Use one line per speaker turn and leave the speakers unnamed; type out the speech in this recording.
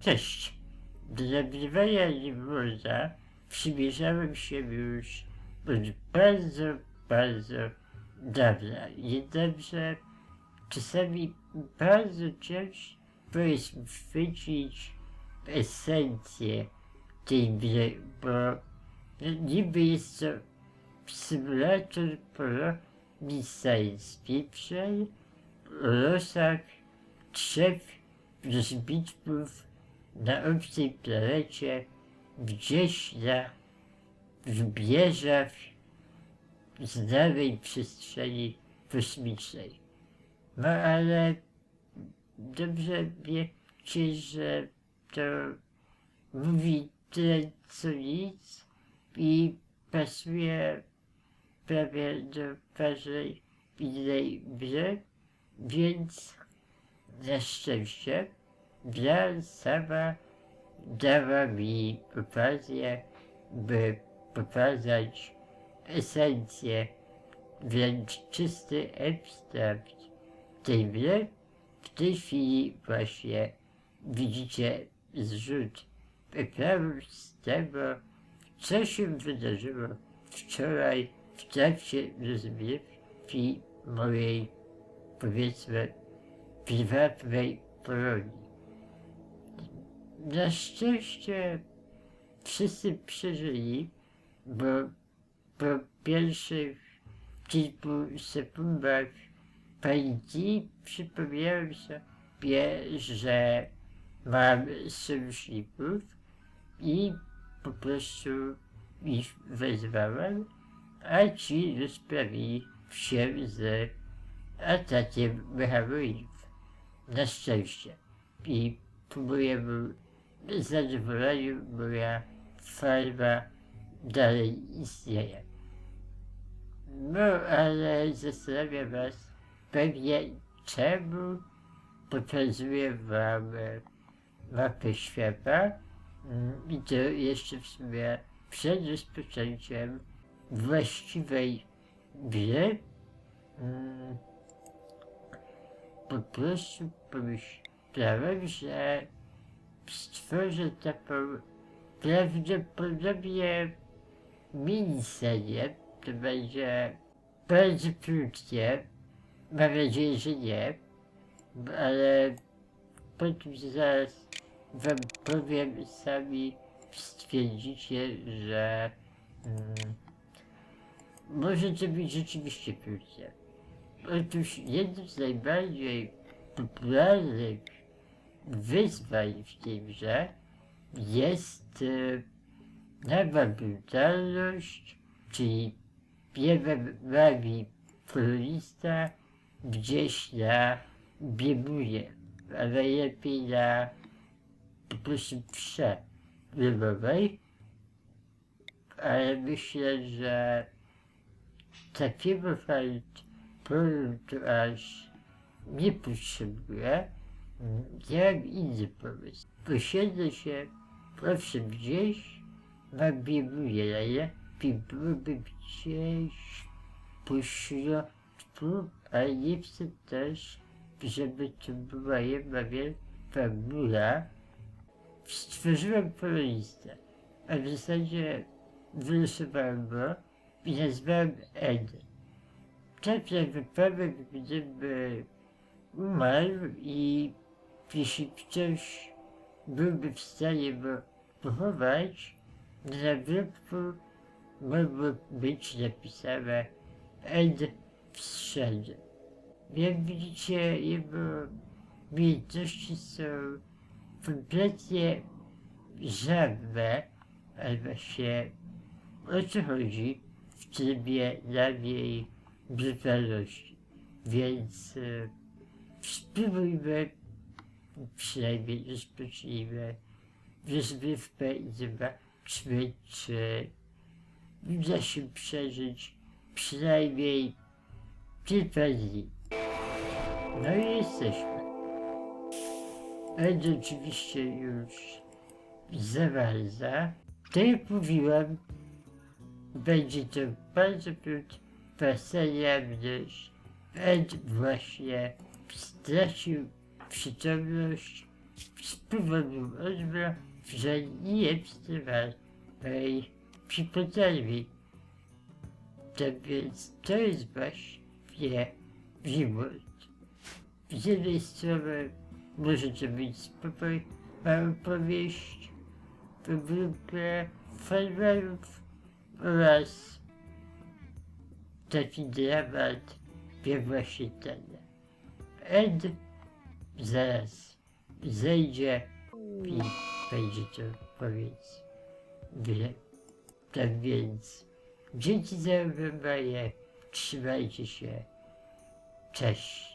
Cześć. Do nagrywania Liburza przymierzałem się już od bardzo, bardzo dawna. Jednakże czasami bardzo ciężko jest chwycić esencję tej gry, bo niby jest to symulator pro science fiction o losach trzech rozbitków na obcej planecie gdzieś na wybieżach znanej przestrzeni kosmicznej. No ale dobrze wiecie, że to mówi tyle co nic i pasuje prawie do każdej innej gry, więc na szczęście gra sama dała mi okazję, by pokazać esencję, wręcz czysty ekstrakt tej gry. W tej chwili właśnie widzicie zrzut ekranu z tego, co się wydarzyło wczoraj w trakcie rozgrywki mojej, powiedzmy, prywatnej Polonii. Na szczęście wszyscy przeżyli, bo po pierwszych kilku sekundach paniki przypomniałem sobie, że mam sojuszników i po prostu ich wezwałem, a ci rozprawili się z atakiem mechanizmów. Na szczęście. I ku mojemu zadowoleniu moja farma dalej istnieje. No, ale zastanawiam was pewnie, czemu pokazuję wam e, mapę świata Mm, i to jeszcze w sumie przed rozpoczęciem właściwej gry. Mm, po prostu pomyślałem, że stworzę taką prawdopodobnie miniserię. To będzie bardzo krótkie. Mam nadzieję, że nie. Ale potem zaraz wam powiem, sami stwierdzicie, że mm, może to być rzeczywiście krótkie. Otóż jednym z najbardziej popularnych wyzwań w grze jest e, nowa brutalność, czyli jeden nami kolonista gdzieś na biegunie, a najlepiej na po prostu psze rybowej, ale myślę, że takiego fakt produktu aż nie potrzebuję. Ja mam inny pomysł. Posiedzę się, owszem, gdzieś na biegunie, ale byłoby gdzieś po środku, ale nie chcę też, żeby to była jedna wielka góra. Stworzyłem kolonistę, a w zasadzie wylosowałem go i nazwałem Ed. Tak jak wypadek, gdyby umarł i jeśli ktoś byłby w stanie go pochować, na nagrobku mogło być napisane Ed w strzelze. Jak widzicie, jego umiejętności są kompletnie żadne, ale właśnie o co chodzi w trybie danej brutalności. Więc e, spróbujmy, przynajmniej rozpocznijmy rozgrywkę i zobaczmy, uda się przeżyć przynajmniej kilka dni. No i jesteśmy. Ed oczywiście już zawarza. Tak jak mówiłem, będzie to bardzo seria, gdyż Ed właśnie stracił przytomność z powodu że nie wstydzę mojej przypowiedzi. Tak więc to jest właśnie miłość. Z jednej strony może to być spokój, mała opowieść o grupie farmerów oraz taki dramat pierwoszytania. Ed zaraz zejdzie i będzie to powiedz grę. Tak więc dzięki za oglądanie, trzymajcie się, cześć.